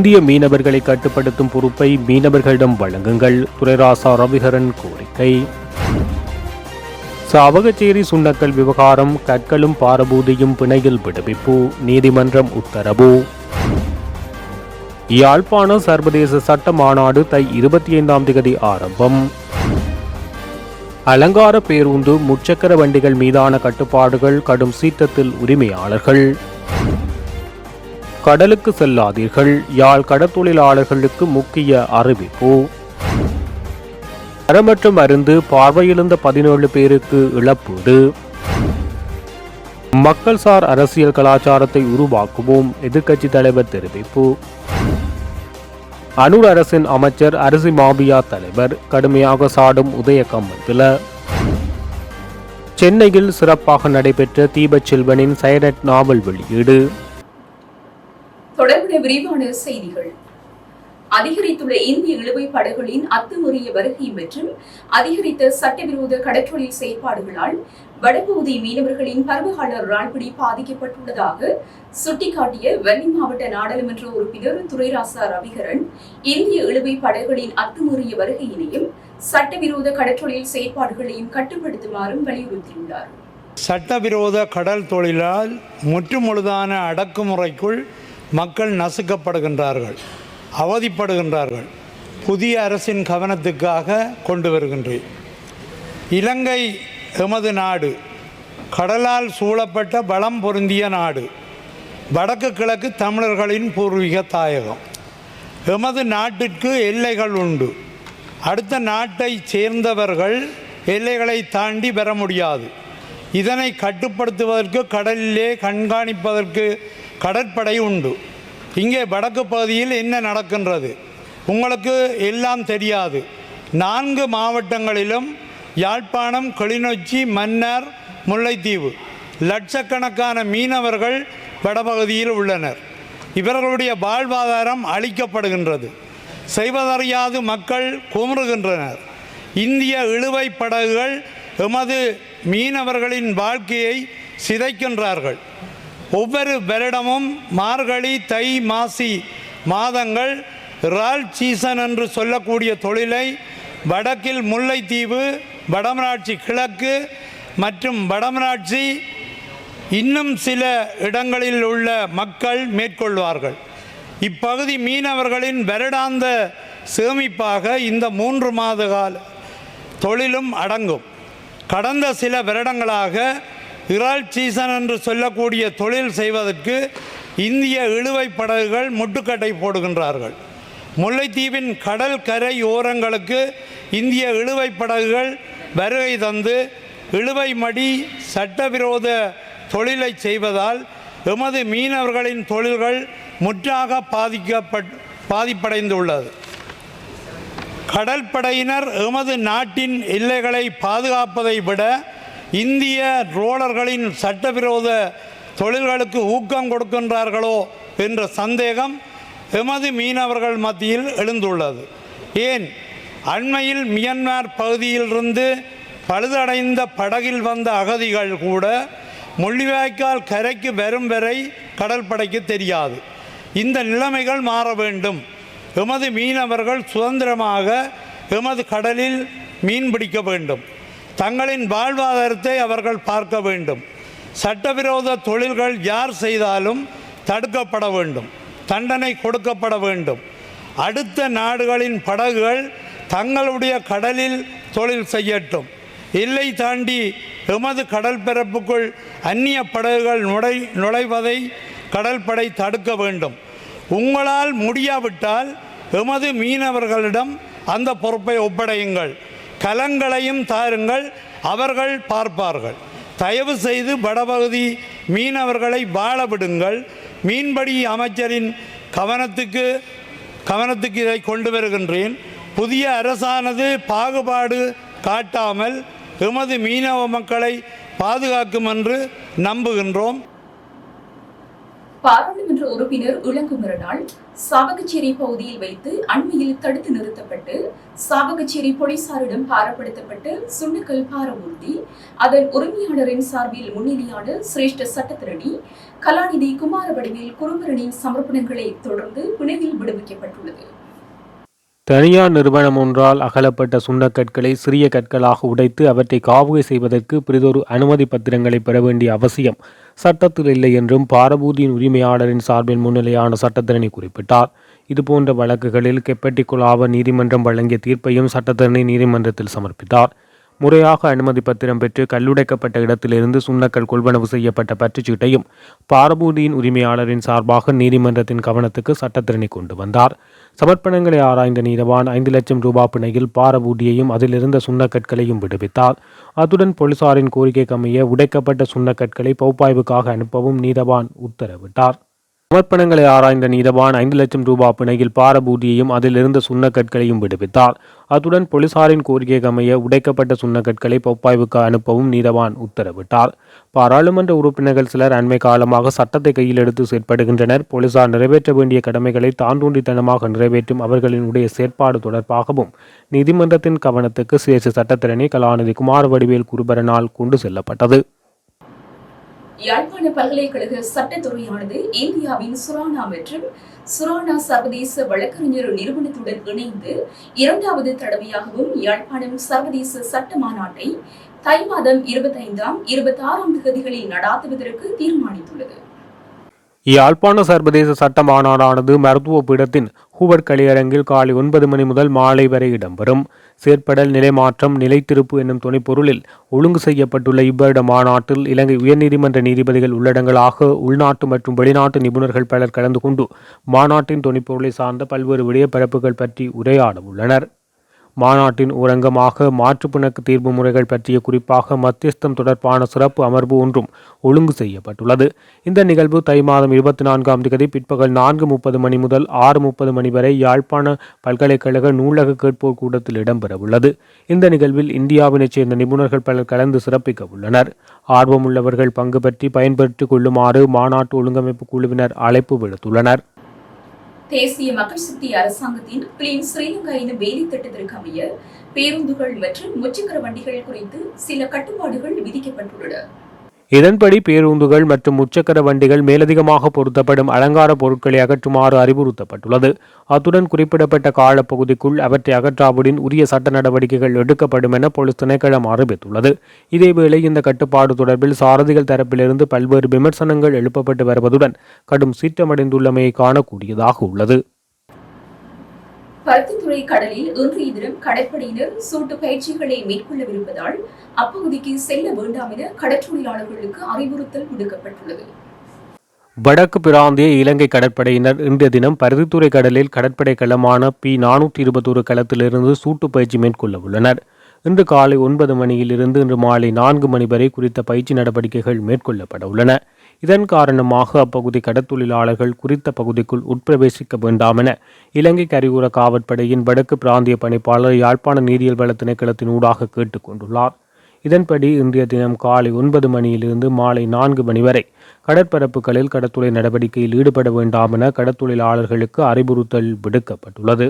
இந்திய மீனவர்களை கட்டுப்படுத்தும் பொறுப்பை மீனவர்களிடம் வழங்குங்கள் துரைராசா ரவிகரன் கோரிக்கை. சாவகச்சேரி சுண்ணக்கல் விவகாரம் கற்களும் பாரபூதியும் பிணையில் விடுவிப்பு நீதிமன்றம் உத்தரவு. யாழ்ப்பாண சர்வதேச சட்ட மாநாடு தை இருபத்தி ஐந்தாம் தேதி ஆரம்பம். அலங்கார பேருந்து முச்சக்கர வண்டிகள் மீதான கட்டுப்பாடுகள் கடும் சீற்றத்தில் உரிமையாளர்கள். கடலுக்கு செல்லாதீர்கள். யாழ் கடற்தொழிலாளர்களுக்கு முக்கிய அறிவிப்பு. தரமற்ற மருந்து பார்வையிழந்த பதினேழு பேருக்கு இழப்பீடு. மக்கள் சார் அரசியல் கலாச்சாரத்தை உருவாக்குவோம் எதிர்க்கட்சி தலைவர் தெரிவிப்பு. அனூர் அரசின் அமைச்சர் அரிசி மாபியா தலைவர் கடுமையாக சாடும் உதயகம்மன்பில சென்னையில் சிறப்பாக நடைபெற்ற தீபச்செல்வனின் சைரட் நாவல் வெளியீடு. தொடர்புடைய விரிவான செய்திகள். அதிகரித்துள்ள இந்திய இழுவை படகுகளின் அத்துமுறைய வருகை மற்றும் அதிகரித்த சட்டவிரோத கடற்றொழில் செயற்பாடுகளால் வடபகுதி மீனவர்களின் பருவகால ராண்பிடி பாதிக்கப்பட்டுள்ளதாக சுட்டிக்காட்டிய வெள்ளி மாவட்ட நாடாளுமன்ற உறுப்பினர் துரைராசா ரவிகரன் இந்திய இழுவை படகுகளின் அத்துமுறைய வருகையினையும் சட்டவிரோத கடற்றொழில் செயற்பாடுகளையும் கட்டுப்படுத்துமாறும் வலியுறுத்தியுள்ளார். சட்டவிரோத கடல் தொழிலால் முற்றுமுழுதான அடக்குமுறைக்குள் மக்கள் நசுக்கப்படுகின்றார்கள் அவதிப்படுகின்றார்கள். புதிய அரசின் கவனத்துக்காக கொண்டு வருகின்றேன். இலங்கை எமது நாடு கடலால் சூழப்பட்ட பலம் பொருந்திய நாடு. வடக்கு கிழக்கு தமிழர்களின் பூர்வீக தாயகம். எமது நாட்டிற்கு எல்லைகள் உண்டு. அடுத்த நாட்டை சேர்ந்தவர்கள் எல்லைகளை தாண்டி பெற முடியாது. இதனை கட்டுப்படுத்துவதற்கு கடலிலே கண்காணிப்பதற்கு கடற்படை உண்டு. இங்கே வடக்கு பகுதியில் என்ன நடக்கின்றது? உங்களுக்கு எல்லாம் தெரியாது. நான்கு மாவட்டங்களிலும் யாழ்ப்பாணம் கிளிநொச்சி மன்னார் முல்லைத்தீவு. லட்சக்கணக்கான மீனவர்கள் வடபகுதியில் உள்ளனர். இவர்களுடைய வாழ்வாதாரம் அளிக்கப்படுகின்றது செய்வதறியாது மக்கள் குமுறுகின்றனர். இந்திய இழுவை படகுகள் எமது மீனவர்களின் வாழ்க்கையை சிதைக்கின்றார்கள். ஒவ்வொரு வருடமும் மார்கழி தை மாசி மாதங்கள் ரால் சீசன் என்று சொல்லக்கூடிய தொழிலை வடக்கில் முல்லைத்தீவு வடமராட்சி கிழக்கு மற்றும் வடமராட்சி இன்னும் சில இடங்களில் உள்ள மக்கள் மேற்கொள்வார்கள். இப்பகுதி மீனவர்களின் வருடாந்த சேமிப்பாக இந்த மூன்று மாத கால தொழிலும் அடங்கும். கடந்த சில வருடங்களாக இறால் சீசன் என்று சொல்லக்கூடிய தொழில் செய்வதற்கு இந்திய இழுவை படகுகள் முட்டுக்கட்டை போடுகின்றார்கள். முல்லைத்தீவின் கடல் கரை ஓரங்களுக்கு இந்திய இழுவை படகுகள் வருகை தந்து இழுவை மடி சட்டவிரோத தொழிலை செய்வதால் எமது மீனவர்களின் தொழில்கள் முற்றாக பாதிக்கப்பட் பாதிப்படைந்துள்ளது. கடற்படையினர் எமது நாட்டின் எல்லைகளை பாதுகாப்பதை விட இந்திய ரோலர்களின் சட்டவிரோத தொழில்களுக்கு ஊக்கம் கொடுக்கின்றார்களோ என்ற சந்தேகம் எமது மீனவர்கள் மத்தியில் எழுந்துள்ளது. ஏன்? அண்மையில் மியன்மார் பகுதியிலிருந்து பழுதடைந்த படகில் வந்த அகதிகள் கூட முள்ளிவாய்க்கால் கரைக்கு வரும் வரை கடற்படைக்கு தெரியாது. இந்த நிலைமைகள் மாற வேண்டும். எமது மீனவர்கள் சுதந்திரமாக எமது கடலில் மீன் பிடிக்க வேண்டும். தங்களின் வாழ்வாதாரத்தை அவர்கள் பார்க்க வேண்டும். சட்டவிரோத தொழில்கள் யார் செய்தாலும் தடுக்கப்பட வேண்டும். தண்டனை கொடுக்கப்பட வேண்டும். அடுத்த நாடுகளின் படகுகள் தங்களுடைய கடலில் தொழில் செய்யட்டும். எல்லை தாண்டி எமது கடல் பரப்புக்குள் அந்நிய படகுகள் நுழை நுழைவதை கடற்படை தடுக்க வேண்டும். உங்களால் முடியாவிட்டால் எமது மீனவர்களிடம் அந்த பொறுப்பை ஒப்படையுங்கள். கலங்களையும் தாருங்கள் அவர்கள் பார்ப்பார்கள். தயவு செய்து வடபகுதி மீனவர்களை வாழ விடுங்கள் மீன்பிடி அமைச்சரின் கவனத்துக்கு கவனத்துக்கு இதை கொண்டு வருகின்றேன். புதிய அரசானது பாகுபாடு காட்டாமல் எமது மீனவ மக்களை பாதுகாக்கும் என்று நம்புகின்றோம். பாராளுமன்ற உறுப்பினர் இளங்குமரனால் சாவகச்சேரி பகுதியில் வைத்து அண்மையில் தடுத்து நிறுத்தப்பட்டு சாவகச்சேரி போலீசாரிடம் பாரப்படுத்தப்பட்டு சுண்டுக்கல் பாரமூர்த்தி அதன் உரிமையாளரின் சார்பில் முன்னிலையான சிரேஷ்ட சட்டத்திரணி கலாநிதி குமாரவடிவில் குருபரனின் சமர்ப்பணங்களை தொடர்ந்து பிணையில் விடுவிக்கப்பட்டுள்ளது. தனியார் நிறுவனம் ஒன்றால் அகலப்பட்ட சுண்ணக்கற்களை சிறிய கற்களாக உடைத்து அவற்றை காவுகை செய்வதற்கு பிறிதொரு அனுமதி பத்திரங்களை பெற வேண்டிய அவசியம் சட்டத்தில் இல்லை என்றும் பாரபூதியின் உரிமையாளரின் சார்பில் முன்னிலையான சட்டத்திரணி குறிப்பிட்டார். இதுபோன்ற வழக்குகளில் கெப்பட்டிக்குழாவ நீதிமன்றம் வழங்கிய தீர்ப்பையும் சட்டத்திரணி நீதிமன்றத்தில் சமர்ப்பித்தார். முறையாக அனுமதி பத்திரம் பெற்று கல்லுடைக்கப்பட்ட இடத்திலிருந்து சுண்ணக்கல் கொள்வனவு செய்யப்பட்ட பற்றுச்சீட்டையும் பாரபூதியின் உரிமையாளரின் சார்பாக நீதிமன்றத்தின் கவனத்துக்கு சட்டத்திரணி கொண்டு வந்தார். சமர்ப்பணங்களை ஆராய்ந்த நீதவான் ஐந்து லட்சம் ரூபாய் பிணையில் பாரபூட்டியையும் அதிலிருந்த சுண்ணக்கற்களையும் விடுவித்தார். அத்துடன் போலீசாரின் கோரிக்கைக்கமைய உடைக்கப்பட்ட சுண்ணக்கற்களை பகுப்பாய்வுக்காக அனுப்பவும் நீதவான் உத்தரவிட்டார். சமர்ப்பணங்களை ஆராய்ந்த நீதவான் ஐந்து லட்சம் ரூபாய் பிணையில் பாரபூதியையும் அதிலிருந்த சுண்ணக்கற்களையும் விடுவித்தார். அத்துடன் போலீசாரின் கோரிக்கைக்கு அமைய உடைக்கப்பட்ட சுண்ணக்கற்களை பொப்பாய்வுக்கு அனுப்பவும் நீதவான் உத்தரவிட்டார். பாராளுமன்ற உறுப்பினர்கள் சிலர் அண்மை காலமாக சட்டத்தை கையில் எடுத்து செயற்படுகின்றனர். போலீசார் நிறைவேற்ற வேண்டிய கடமைகளை தாண்டூண்டித்தனமாக நிறைவேற்றும் அவர்களின் உடைய செயற்பாடு தொடர்பாகவும் நீதிமன்றத்தின் கவனத்துக்கு சிரேஷ்ட சட்டத்திரணி கலாநிதி குமாரவடிவேல் குருபரனால் கொண்டு செல்லப்பட்டது. யாழ்ப்பாண பல்கலைக்கழக சட்டத்துறையானது இந்தியாவின் சுரானா மற்றும் சுரானா சர்வதேச வழக்கறிஞர் நிறுவனத்துடன் இணைந்து இரண்டாவது தடவையாகவும் யாழ்ப்பாணம் சர்வதேச சட்ட மாநாட்டை தை மாதம் இருபத்தைந்தாம் இருபத்தாறாம் தேதிகளில் நடாத்துவதற்கு தீர்மானித்துள்ளது. யாழ்ப்பாண சர்வதேச சட்ட மாநாடானது மருத்துவ பீடத்தின் ஹூவர் கலையரங்கில் காலை ஒன்பது மணி முதல் மாலை வரை இடம்பெறும். செயற்படல் நிலைமாற்றம் நிலைத்திருப்பு என்னும் துணைப்பொருளில் ஒழுங்கு செய்யப்பட்டுள்ள இவ்வருட மாநாட்டில் இலங்கை உயர்நீதிமன்ற நீதிபதிகள் உள்ளடங்களாக உள்நாட்டு மற்றும் வெளிநாட்டு நிபுணர்கள் பலர் கலந்து கொண்டு மாநாட்டின் துணைப்பொருளை சார்ந்த பல்வேறு விடயப்பரப்புகள் பற்றி உரையாட உள்ளனர் மாநாட்டின் ஊரங்கமாக மாற்றுப்பிணக்கு தீர்வு முறைகள் பற்றிய குறிப்பாக மத்தியஸ்தம் தொடர்பான சிறப்பு அமர்வு ஒன்றும் ஒழுங்கு செய்யப்பட்டுள்ளது. இந்த நிகழ்வு தை மாதம் இருபத்தி நான்காம் தேதி பிற்பகல் நான்கு முப்பது மணி முதல் ஆறு முப்பது மணி வரை யாழ்ப்பாண பல்கலைக்கழக நூலக கேட்போர் கூடத்தில் இடம்பெறவுள்ளது. இந்த நிகழ்வில் இந்தியாவினைச் சேர்ந்த நிபுணர்கள் பலர் கலந்து சிறப்பிக்க உள்ளனர். ஆர்வமுள்ளவர்கள் பங்கு பற்றி பயன்பெற்றுக் கொள்ளுமாறு மாநாட்டு ஒழுங்கமைப்பு குழுவினர் அழைப்பு விடுத்துள்ளனர். தேசிய மக்கள் சக்தி அரசாங்கத்தின் கிளீன் ஸ்ரீலங்கா எனும் வேலை திட்டத்திற்கு அமைய பேருந்துகள் மற்றும் முச்சக்கர வண்டிகள் குறித்து சில கட்டுப்பாடுகள் விதிக்கப்பட்டுள்ளன. இதன்படி பேருந்துகள் மற்றும் முச்சக்கர வண்டிகள் மேலதிகமாக பொருத்தப்படும் அலங்கார பொருட்களை அகற்றுமாறு அறிவுறுத்தப்பட்டுள்ளது. அத்துடன் குறிப்பிடப்பட்ட காலப்பகுதிக்குள் அவற்றை அகற்றாவுடன் உரிய சட்ட நடவடிக்கைகள் எடுக்கப்படும் என போலீஸ் திணைக்களம் அறிவித்துள்ளது. இதேவேளை இந்த கட்டுப்பாடு தொடர்பில் சாரதிகள் தரப்பிலிருந்து பல்வேறு விமர்சனங்கள் எழுப்பப்பட்டு வருவதுடன் கடும் சீற்றமடைந்துள்ளமையை காணக்கூடியதாக உள்ளது. பருத்தித்துறை கடலில் இன்றைய தினம் கடற்படையினர் சூட்டு பயிற்சிகளை மேற்கொள்ளவிருப்பதால் அப்பகுதிக்கு செல்ல வேண்டாம் என கடற்றொழிலாளர்களுக்கு அறிவுறுத்தல் விடுக்கப்பட்டுள்ளது. வடக்கு பிராந்திய இலங்கை கடற்படையினர் இன்றைய தினம் பருத்தித்துறை கடலில் கடற்படை களமான பி நானூற்றி இருபத்தொரு களத்திலிருந்து சூட்டு பயிற்சி மேற்கொள்ள உள்ளனர். இன்று காலை ஒன்பது மணியிலிருந்து இன்று மாலை நான்கு மணி வரை குறித்த பயிற்சி நடவடிக்கைகள் மேற்கொள்ளப்பட உள்ளன. இதன் காரணமாக அப்பகுதி கடற்தொழிலாளர்கள் குறித்த பகுதிக்குள் உட்பிரவேசிக்க வேண்டாம் என இலங்கை கரிகூர காவற்படையின் வடக்கு பிராந்திய பணிப்பாளர் யாழ்ப்பாண நீரியல் வள திணைக்களத்தின் ஊடாக கேட்டுக்கொண்டுள்ளார் இதன்படி இன்றைய தினம் காலை ஒன்பது மணியிலிருந்து மாலை நான்கு மணி வரை கடற்பரப்புகளில் கடற்துறை நடவடிக்கையில் ஈடுபட வேண்டாம் என கடற்தொழிலாளர்களுக்கு அறிவுறுத்தல் விடுக்கப்பட்டுள்ளது.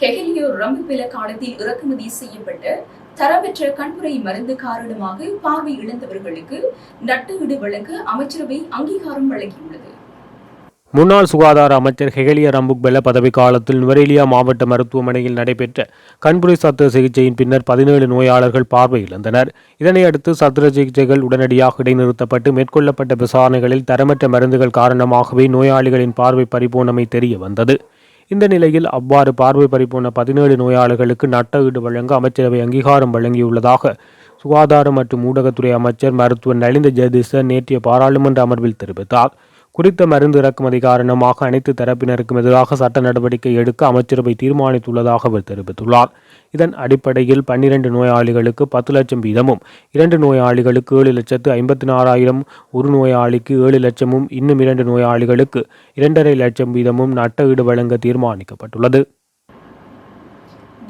கெஹலியோர் ரம்பு காலத்தில் இறக்குமதி செய்யப்பட்ட தரமற்ற கண்புரை மருந்து காரணமாக பார்வை இழந்தவர்களுக்கு நட்டஈடு வழங்க அமைச்சரவை அங்கீகாரம் வழங்கியுள்ளது. முன்னாள் சுகாதார அமைச்சர் ஹெகலிய ரம்புக்பெல பதவிக்காலத்தில் நுவரேலியா மாவட்ட மருத்துவமனையில் நடைபெற்ற கண்புரை சத்திர சிகிச்சையின் பின்னர் பதினேழு நோயாளர்கள் பார்வை இழந்தனர். இதனையடுத்து சத்திர சிகிச்சைகள் உடனடியாக இடைநிறுத்தப்பட்டு மேற்கொள்ளப்பட்ட விசாரணைகளில் தரமற்ற மருந்துகள் காரணமாகவே நோயாளிகளின் பார்வை பறிபோனமை தெரிய வந்தது இந்த நிலையில் அவ்வாறு பார்வை பறிப்போன பதினேழு நோயாளர்களுக்கு நட்டஈடு வழங்க அமைச்சரவை அங்கீகாரம் வழங்கியுள்ளதாக சுகாதாரம் மற்றும் ஊடகத்துறை அமைச்சர் மருத்துவர் நலிந்த ஜெயதிச நேற்றைய பாராளுமன்ற அமர்வில் தெரிவித்தார். குறித்த மருந்து இறக்குமதி காரணமாக அனைத்து தரப்பினருக்கும் எதிராக சட்ட நடவடிக்கை எடுக்க அமைச்சரவை தீர்மானித்துள்ளதாக அவர் தெரிவித்துள்ளார். இதன் அடிப்படையில் பன்னிரண்டு நோயாளிகளுக்கு பத்து லட்சம் வீதமும் இரண்டு நோயாளிகளுக்கு ஏழு லட்சத்து ஐம்பத்தி நாலாயிரம் ஒரு நோயாளிக்கு ஏழு லட்சமும் இன்னும் இரண்டு நோயாளிகளுக்கு இரண்டரை லட்சம் வீதமும் நட்ட ஈடு வழங்க தீர்மானிக்கப்பட்டுள்ளது.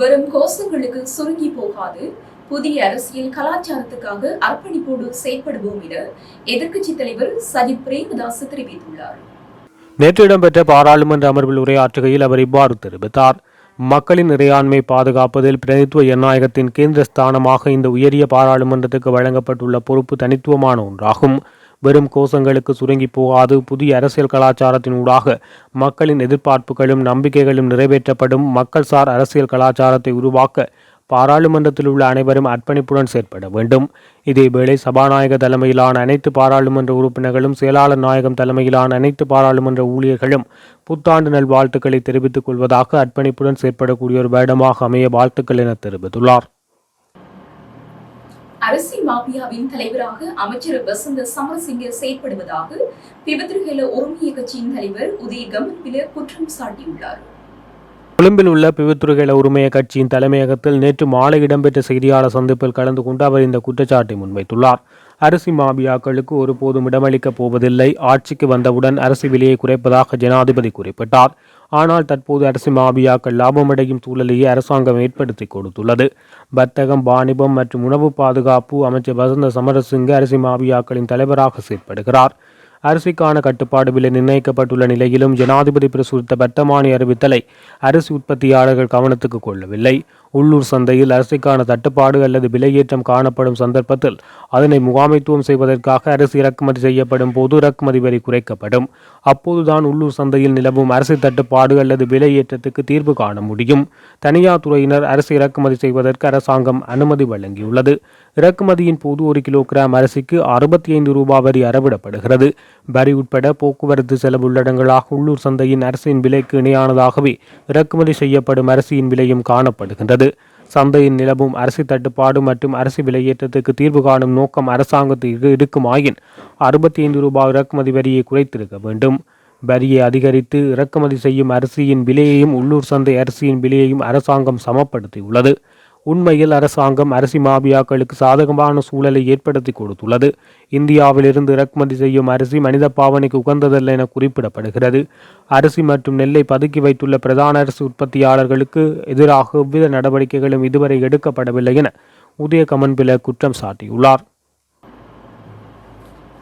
வரும் கோஷங்களுக்கு சுருங்கி போகாது. புதிய அரசியல் கலாச்சாரத்துக்காக அர்ப்பணிப்போடு செயற்படுவோம் என எதிர்க்கட்சித் தலைவர் சஜித் பிரேமதாஸ் தெரிவித்துள்ளார். நேற்று இடம்பெற்ற பாராளுமன்ற அமர்வில் உரையாற்றுகையில் அவர் இவ்வாறு தெரிவித்தார். மக்களின் இறையாண்மை பாதுகாப்பதில் பிரதித்துவ ஜனநாயகத்தின் கேந்திர ஸ்தானமாக இந்த உயரிய பாராளுமன்றத்துக்கு வழங்கப்பட்டுள்ள பொறுப்பு தனித்துவமான ஒன்றாகும். வெறும் கோஷங்களுக்கு சுருங்கி போகாது. புதிய அரசியல் கலாச்சாரத்தின் ஊடாக மக்களின் எதிர்பார்ப்புகளும் நம்பிக்கைகளும் நிறைவேற்றப்படும். மக்கள்சார் அரசியல் கலாச்சாரத்தை உருவாக்க பாராளுமன்றத்தில் உள்ள அனைவரும் அர்ப்பணிப்புடன் செயற்பட வேண்டும். இதேவேளை சபாநாயக தலைமையிலான அனைத்து பாராளுமன்ற உறுப்பினர்களும் செயலாளர் நாயகம் தலைமையிலான அனைத்து பாராளுமன்ற ஊழியர்களும் புத்தாண்டு நல்வாழ்த்துக்களை தெரிவித்துக் கொள்வதாக அர்ப்பணிப்புடன் செயற்படக்கூடிய ஒரு வேடமாக அமைய வாழ்த்துக்கள் என தெரிவித்துள்ளார். அரசி மாபியாவின் தலைவராக அமைச்சர் வசந்த சமரசிங்க செயற்படுவதாக பிபத்ருகேல உரிமைய கட்சியின் தலைவர் உதய கமன்பில குற்றம் சாட்டியுள்ளார். கொழும்பில் உள்ள பிவித்துறைகள உரிமைய கட்சியின் தலைமையகத்தில் நேற்று மாலை இடம்பெற்ற செய்தியாளர் சந்திப்பில் கலந்து கொண்டு அவர் இந்த குற்றச்சாட்டை முன்வைத்துள்ளார். அரிசி மாபியாக்களுக்கு ஒருபோதும் இடமளிக்கப் போவதில்லை. ஆட்சிக்கு வந்தவுடன் அரிசி விலையை குறைப்பதாக ஜனாதிபதி குறிப்பிட்டார். ஆனால் தற்போது அரிசி மாபியாக்கள் லாபமடையும் சூழலையே அரசாங்கம் ஏற்படுத்தி கொடுத்துள்ளது. வர்த்தகம் வாணிபம் மற்றும் உணவு பாதுகாப்பு அமைச்சர் வசந்த சமரசிங்க அரிசி மாபியாக்களின் தலைவராக செயற்படுகிறார். அரிசிக்கான கட்டுப்பாடு விலை நிர்ணயிக்கப்பட்டுள்ள நிலையிலும் ஜனாதிபதி பிரசுரித்த வர்த்தமானி அறிவித்தலை அரிசி உற்பத்தியாளர்கள் கவனத்துக்கு கொள்ளவில்லை. உள்ளூர் சந்தையில் அரிசிக்கான தட்டுப்பாடு அல்லது விலையேற்றம் காணப்படும் சந்தர்ப்பத்தில் அதனை முகாமைத்துவம் செய்வதற்காக அரிசி இறக்குமதி செய்யப்படும் போது இறக்குமதி வரி குறைக்கப்படும். அப்போதுதான் உள்ளூர் சந்தையில் நிலவும் அரசு தட்டுப்பாடு அல்லது விலையேற்றத்துக்கு தீர்வு காண முடியும். தனியார் துறையினர் அரசு இறக்குமதி செய்வதற்கு அரசாங்கம் அனுமதி வழங்கியுள்ளது. இறக்குமதியின் போது ஒரு கிலோகிராம் அரிசிக்கு அறுபத்தி ஐந்து ரூபாய் வரி அறவிடப்படுகிறது. வரி உட்பட போக்குவரத்து செலவு உள்ளடங்களாக உள்ளூர் சந்தையின் அரசின் விலைக்கு இணையானதாகவே இறக்குமதி செய்யப்படும் அரிசியின் விலையும் காணப்படுகின்றது. சந்தையில் நிலவும் அரிசி தட்டுப்பாடு மற்றும் அரிசி விலையேற்றத்துக்கு தீர்வு காணும் நோக்கம் அரசாங்கத்திற்கு இருக்குமாயின் அறுபத்தி ஐந்து ரூபாய் இறக்குமதி வரியை குறைத்திருக்க வேண்டும். வரியை அதிகரித்து இறக்குமதி செய்யும் அரிசியின் விலையையும் உள்ளூர் சந்தை அரிசியின் விலையையும் அரசாங்கம் சமப்படுத்தியுள்ளது. உண்மையில் அரசாங்கம் அரிசி மாபியாக்களுக்கு சாதகமான சூழலை ஏற்படுத்தி கொடுத்துள்ளது. இந்தியாவிலிருந்து இறக்குமதி செய்யும் அரிசி மனித பாவனைக்கு உகந்ததல்ல என குறிப்பிடப்படுகிறது. அரிசி மற்றும் நெல்லை பதுக்கி வைத்துள்ள பிரதான அரசு உற்பத்தியாளர்களுக்கு எதிராக எவ்வித நடவடிக்கைகளும் இதுவரை எடுக்கப்படவில்லை என உதய கமன்பில குற்றம் சாட்டியுள்ளார்.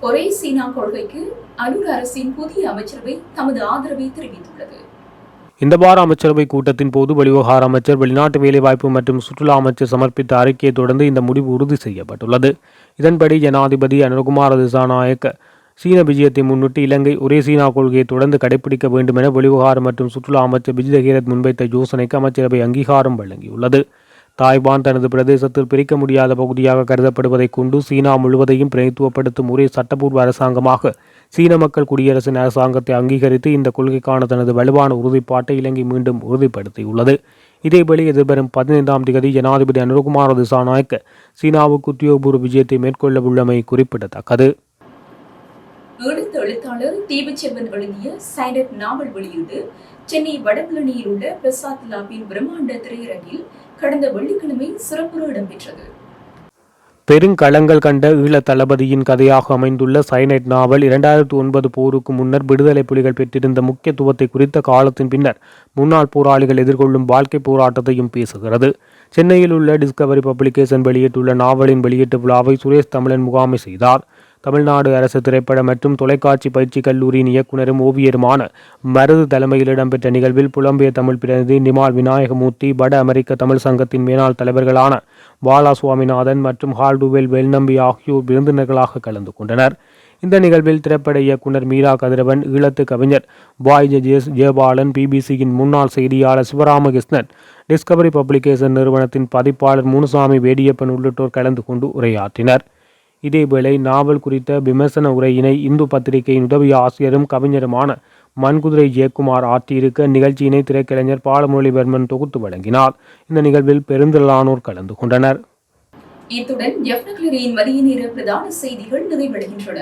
ஒரே சீனா கொள்கைக்கு அனுர் அரசின் புதிய அமைச்சரவை தமது ஆதரவை தெரிவித்துள்ளது. இந்த வார அமைச்சரவை கூட்டத்தின் போது வெளிவகார அமைச்சர் வெளிநாட்டு வேலைவாய்ப்பு மற்றும் சுற்றுலா அமைச்சர் சமர்ப்பித்த அறிக்கையை தொடர்ந்து இந்த முடிவு உறுதி செய்யப்பட்டுள்ளது. இதன்படி ஜனாதிபதி அனுகுமார திசாநாயக்க சீன விஜயத்தை முன்னிட்டு இலங்கை ஒரே சீனா கொள்கையை தொடர்ந்து கடைபிடிக்க வேண்டும் என வெளிவகார மற்றும் சுற்றுலா அமைச்சர் விஜித ஹீரத் முன்வைத்த யோசனைக்கு அமைச்சரவை அங்கீகாரம் வழங்கியுள்ளது. தாய்வான் தனது பிரதேசத்தில் பிரிக்க முடியாத பகுதியாக கருதப்படுவதைக் கொண்டு சீனா முழுவதையும் பிரதித்துவப்படுத்தும் ஒரே சட்டப்பூர்வ அரசாங்கமாக சீன மக்கள் குடியரசின் அரசாங்கத்தை அங்கீகரித்து இந்த கொள்கைக்கான தனது வலுவான உறுதிப்பாட்டை இலங்கை மீண்டும் உறுதிப்படுத்தியுள்ளது. இதேவேளை எதிர்வரும் பதினைந்தாம் தேதி ஜனாதிபதி அனுகுமார திசாநாயக்க சீனாவுக்கு உத்தியோகபூர்வ விஜயத்தை மேற்கொள்ள உள்ளமை குறிப்பிடத்தக்கது. எழுத்தாளர் தீபச்செல்வன் எழுதிய சைனட் நாவல் வெளியீடு சென்னை வடபழனியில் உள்ள பிரசாத் லாபின் பிரம்மாண்ட திரையரங்கில் கடந்த வெள்ளிக்கிழமை சிறப்புற இடம்பெற்றது. பெருங்களங்கள் கண்ட ஈழத் தளபதியின் கதையாக அமைந்துள்ள சைனைட் நாவல் இரண்டாயிரத்தி ஒன்பது போருக்கு முன்னர் விடுதலை புலிகள் பெற்றிருந்த முக்கியத்துவத்தை குறித்த காலத்தின் பின்னர் முன்னாள் போராளிகள் எதிர்கொள்ளும் வாழ்க்கை போராட்டத்தையும் பேசுகிறது. சென்னையில் உள்ள டிஸ்கவரி பப்ளிகேஷன் வெளியிட்டுள்ள நாவலின் வெளியீட்டு விழாவை சுரேஷ் தமிழன் முகாமை செய்தார். தமிழ்நாடு அரசு திரைப்பட மற்றும் தொலைக்காட்சி பயிற்சி கல்லூரியின் இயக்குனரும் ஓவியருமான மருது தலைமையில் இடம்பெற்ற நிகழ்வில் புலம்பிய தமிழ் பிரதிநிதி நிமால் விநாயகமூர்த்தி வட அமெரிக்க தமிழ் சங்கத்தின் மேலாள் தலைவர்களான பாலா சுவாமிநாதன் மற்றும் ஹால்டுவேல் வெல்நம்பி ஆகியோர் விருந்தினர்களாக கலந்து கொண்டனர். இந்த நிகழ்வில் திரைப்பட இயக்குனர் மீரா கதிரவன் ஈழத்து கவிஞர் பாய் ஜெஜேஸ் ஜெயபாலன் பிபிசியின் முன்னாள் செய்தியாளர் சிவராமகிருஷ்ணன் டிஸ்கவரி பப்ளிகேஷன் நிறுவனத்தின் பதிப்பாளர் முனுசாமி வேடியப்பன் உள்ளிட்டோர் கலந்து கொண்டு உரையாற்றினர். இதேவேளை நாவல் குறித்த விமர்சன உரையினை இந்து பத்திரிகையின் உதவி ஆசிரியரும் கவிஞருமான மண்குதிரை ஜெயக்குமார் ஆற்றியிருக்க நிகழ்ச்சியினை திரைக்கலைஞர் பாலமுரளிவர்மன் தொகுத்து வழங்கினார். இந்த நிகழ்வில் பெருந்திரளானோர் கலந்து கொண்டனர். இத்துடன் ஜெஃப்னக்லரியின் மதிய நேர பிரதான செய்திகள் நிறைவடைகின்றன.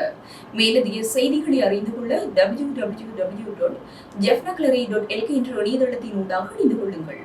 மேலதிக செய்திகளை அறிந்து கொள்ள W W W dot jaffnagallery dot LK என்ற இணையதளத்தின் ஊடாக இணைந்து கொள்ளுங்கள்.